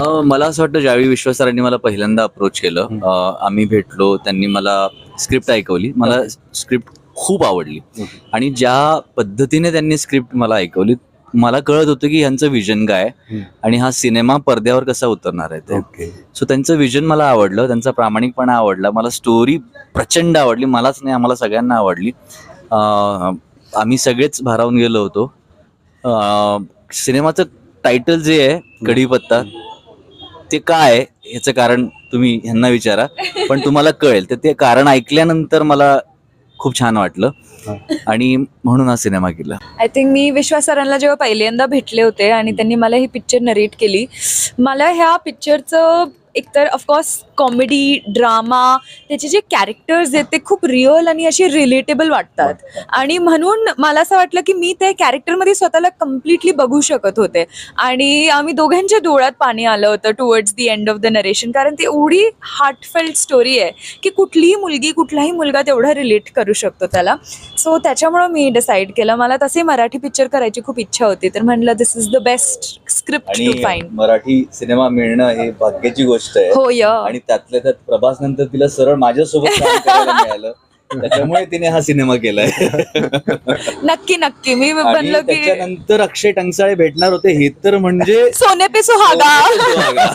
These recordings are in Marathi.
मला असं वाटतं ज्यावेळी विश्वासरांनी मला पहिल्यांदा अप्रोच केलं आम्ही भेटलो त्यांनी मला स्क्रिप्ट ऐकवली. मला स्क्रिप्ट खूप आवडली. आणि ज्या पद्धतीने त्यांनी स्क्रिप्ट मला ऐकवली मला कळत होतं की ह्यांचं विजन काय. आणि हा सिनेमा पडद्यावर कसा उतरणार आहे ते. सो त्यांचं विजन मला आवडलं त्यांचा प्रामाणिकपणा आवडला मला स्टोरी प्रचंड आवडली मलाच नाही आम्हाला सगळ्यांना आवडली. आम्ही सगळेच भारावून गेलो होतो. सिनेमाचं टायटल जे आहे कढीपत्ता ते काय आहे ह्याचं कारण तुम्ही ह्यांना विचारा. पण तुम्हाला कळेल. तर ते कारण ऐकल्यानंतर मला खूप छान वाटलं. आणि म्हणून हा सिनेमा केला. आय थिंक मी विश्वास सरांना जेव्हा पहिल्यांदा भेटले होते आणि त्यांनी मला ही पिक्चर नरेट केली मला ह्या पिक्चरचं एकतर ऑफकोर्स कॉमेडी ड्रामा त्याचे जे कॅरेक्टर्स आहेत ते खूप रिअल आणि असे रिलेटेबल वाटतात. आणि म्हणून मला असं वाटलं की मी त्या कॅरेक्टरमध्ये स्वतःला कम्प्लिटली बघू शकत होते. आणि आम्ही दोघांच्या डोळ्यात पाणी आलं होतं towards the end of the narration कारण ती एवढी हार्टफेल्ट स्टोरी आहे की कुठलीही मुलगी कुठलाही मुलगा तेवढा रिलेट करू शकतो त्याला. सो त्याच्यामुळं मी डिसाईड केलं. मला तसे मराठी पिक्चर करायची खूप इच्छा होती. तर म्हणलं this is the best script to आणि फाईंड मराठी सिनेमा मिळणं हे भाग्याची गोष्ट आहे. हो य. आणि त्यातल्या त्यात प्रभास नंतर तिला सरळ माझ्यासोबत काम करायला मिळालं. त्याच्यामुळे तिने हा सिनेमा केलाय. नक्की नक्की. मी आणि बनलो की त्याच्यानंतर अक्षय टंगसाळे भेटणार होते. हे तर म्हणजे सोने पे सुहागा.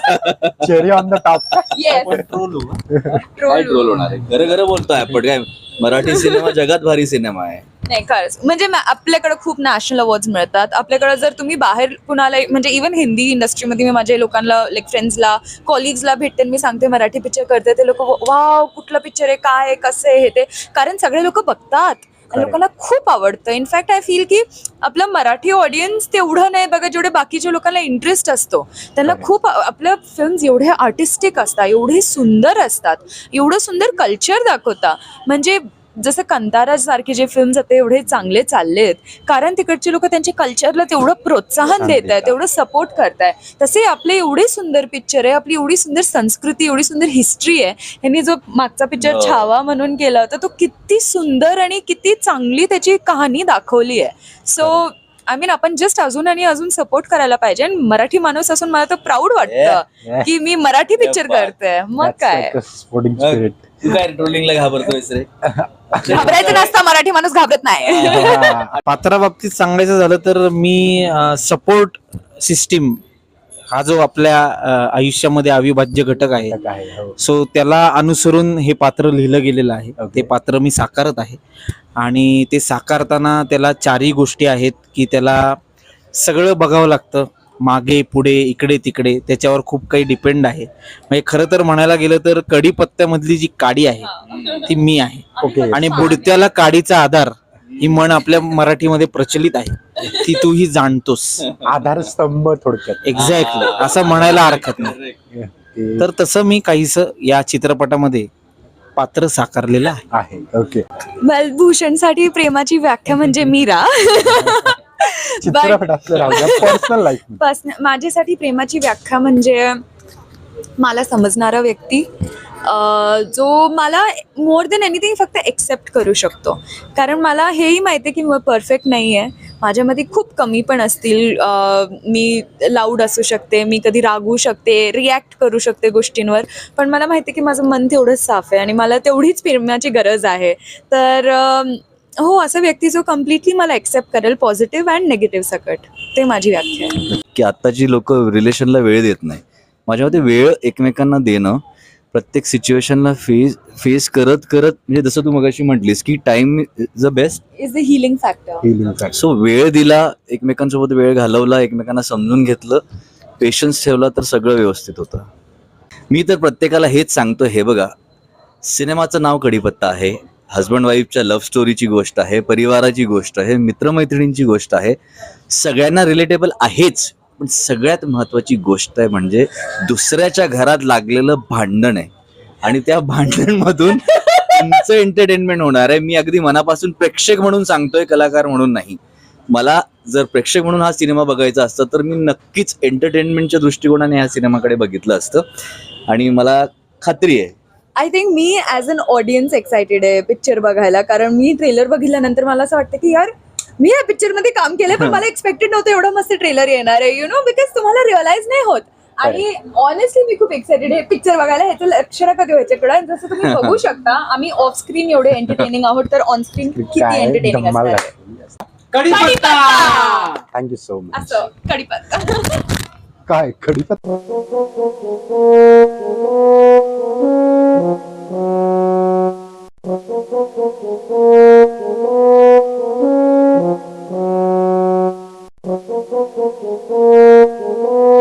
Cherry on the top yes troll होणार आहे? खरं खरं बोलतोय आपण. काय? मराठी सिनेमा जगात भारी सिनेमा आहे. नाही खरंच. म्हणजे मा- आपल्याकडे खूप नॅशनल अवॉर्ड्स मिळतात. आपल्याकडे जर तुम्ही बाहेर कुणाला म्हणजे इव्हन हिंदी इंडस्ट्रीमध्ये मी माझ्या लोकांना लाईक फ्रेंड्सला कॉलिग्सला भेटते आणि मी सांगते मराठी पिक्चर करते ते लोक वाव कुठलं पिक्चर आहे? काय आहे, कसं आहे? हे ते कारण सगळे लोक बघतात. लोकांना खूप आवडतं. इनफॅक्ट आय फील की आपलं मराठी ऑडियन्स तेवढं नाही बघा जेवढे बाकीच्या लोकांना इंटरेस्ट असतो. त्यांना. खूप आपल्या फिल्म्स एवढे आर्टिस्टिक असतात एवढे सुंदर असतात एवढं सुंदर कल्चर दाखवता. म्हणजे जसं कंताराज सारखे जे फिल्म्स आहेत ते एवढे चांगले चाललेत. कारण तिकडचे लोक त्यांच्या कल्चरला तेवढं प्रोत्साहन प्रोत्साहन देत आहेत. तेवढं सपोर्ट करताय तसे आपले एवढे सुंदर पिक्चर आहे आपली एवढी सुंदर संस्कृती एवढी सुंदर हिस्ट्री आहे. ह्यांनी जो मागचा पिक्चर हो. छावा म्हणून केला होता तो किती सुंदर आणि किती चांगली त्याची कहाणी दाखवली आहे. सो आय मीन आपण जस्ट अजून आणि अजून सपोर्ट करायला पाहिजे. आणि मराठी माणूस असून मला तर प्राऊड वाटतं की मी मराठी पिक्चर. करते मग काय? स्पोर्टिंग स्पिरिट तू काय ट्रोलिंगला घाबरतोयस रे? घाबरायचं नसतं मराठी माणूस घाबरत नाही. पात्राबाबतीत सांगायचं झालं तर मी सपोर्ट सिस्टीम हा जो आपल्या आयुष्यामध्ये अविभाज्य घटक आहे आहे हो. सो त्याला अनुसरून हे पात्र लिहिलं गेलेलं आहे. ते पात्र मी साकारत आहे. आणि ते साकारताना त्याला चारही गोष्टी आहेत की त्याला सगळं बघावं लागतं. मागे पुढे इकडे तिकडे त्याच्यावर खूप काही डिपेंड आहे. म्हणजे खरं तर म्हणायला गेलं तर कढीपत्त्यामधली जी काडी आहे ती मी आहे. ओके आणि बुडत्याला काडीचा आधार ही म्हण आपल्या मराठीमध्ये प्रचलित आहे. ती तूही जाणतोस. आधारस्तंभ थोडक्यात. एक्झॅक्टली असं म्हणायला हरकत नाही. ते तर तसं मी काहीस या चित्रपटामध्ये पात्र साकारलेलं आहे. आहे. ओके भूषणसाठी प्रेमाची व्याख्या म्हणजे मीरा. पर्सनल लाईफ माझ्यासाठी प्रेमाची व्याख्या म्हणजे मला समजणारा व्यक्ती जो मला मोर देन एनिथिंग फक्त एक्सेप्ट करू शकतो. कारण मला हेही माहिती आहे की मी परफेक्ट नाही आहे माझ्यामध्ये खूप कमी पण असतील मी लाऊड असू शकते मी कधी रागवू शकते रिॲक्ट करू शकते गोष्टींवर. पण मला माहिती आहे की माझं मन तेवढंच साफ आहे आणि मला तेवढीच प्रेमाची गरज आहे. तर हो असं व्यक्ती जो कम्प्लिटली मला एक्सेप्ट करेल पॉझिटिव्ह अँड निगेटिव्ह सकट ते माझी व्याख्या आहे. की आत्ताची लोक रिलेशनला वेळ देत नाही. माझ्या मते वेळ एकमेकांना देणं प्रत्येक सिच्युएशनला फेस फेस करत करत म्हणजे जसं तू मगाशी म्हटलीस की time is the best is the healing factor so वेळ दिला एकमेकांसोबत वेळ घालवला एकमेकांना समजून घेतलं पेशन्स ठेवला तर सगळं व्यवस्थित होतं. मी तर प्रत्येकाला हेच सांगतो हे बघा सिनेमाचं नाव कडीपत्ता आहे. हजबंड वाईफच्या लव्ह स्टोरीची गोष्ट आहे परिवाराची गोष्ट आहे मित्रमैत्रिणींची गोष्ट आहे सगळ्यांना रिलेटेबल आहेच पण सगळ्यात महत्वाची गोष्ट आहे म्हणजे दुसऱ्याच्या घरात लागलेलं भांडण आहे. आणि त्या भांडणमधून तुमचं एंटरटेनमेंट होणार आहे. मी अगदी मनापासून प्रेक्षक म्हणून सांगतोय कलाकार म्हणून नाही. मला जर प्रेक्षक म्हणून हा सिनेमा बघायचा असता तर मी नक्कीच एंटरटेनमेंटच्या दृष्टिकोनाने ह्या सिनेमाकडे बघितलं असतं. आणि मला खात्री आहे आय थिंक मी ॲज अन ऑडियन्स एक्सायटेड आहे पिक्चर बघायला. कारण मी ट्रेलर बघितल्यानंतर मला असं वाटतं की यार मी या पिक्चरमध्ये काम केलंय पण मला एक्सपेक्टेड नव्हतं एवढं मस्त ट्रेलर येणार आहे यु नो बिकॉज तुम्हाला रिअलाइज नाही होत. आणि ऑनेस्टली मी खूप एक्साइटेड आहे पिक्चर बघायला. ह्याचं लक्ष नका देऊ ह्याच्याकडे? जसं तुम्ही बघू शकता आम्ही ऑफ स्क्रीन एवढे एंटरटेनिंग आहोत तर ऑन स्क्रीन किती एंटरटेनिंग असणार आहे. कढीपत्ता थँक्यू सो मच असं कडीपत्ता. काय कडीपत्ता? Música